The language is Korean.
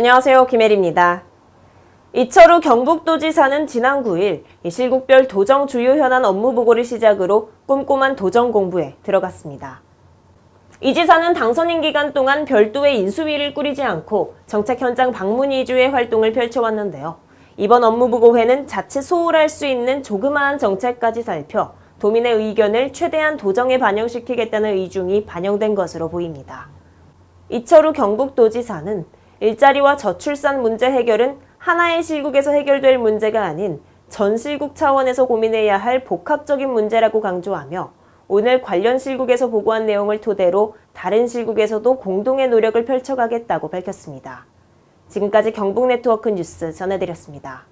안녕하세요. 김혜리입니다. 이철우 경북도지사는 지난 9일 이 실국별 도정 주요 현안 업무 보고를 시작으로 꼼꼼한 도정 공부에 들어갔습니다. 이 지사는 당선인 기간 동안 별도의 인수위를 꾸리지 않고 정책 현장 방문 위주의 활동을 펼쳐왔는데요. 이번 업무보고회는 자칫 소홀할 수 있는 조그마한 정책까지 살펴 도민의 의견을 최대한 도정에 반영시키겠다는 의중이 반영된 것으로 보입니다. 이철우 경북도지사는 일자리와 저출산 문제 해결은 하나의 실국에서 해결될 문제가 아닌 전 실국 차원에서 고민해야 할 복합적인 문제라고 강조하며 오늘 관련 실국에서 보고한 내용을 토대로 다른 실국에서도 공동의 노력을 펼쳐가겠다고 밝혔습니다. 지금까지 경북네트워크 뉴스 전해드렸습니다.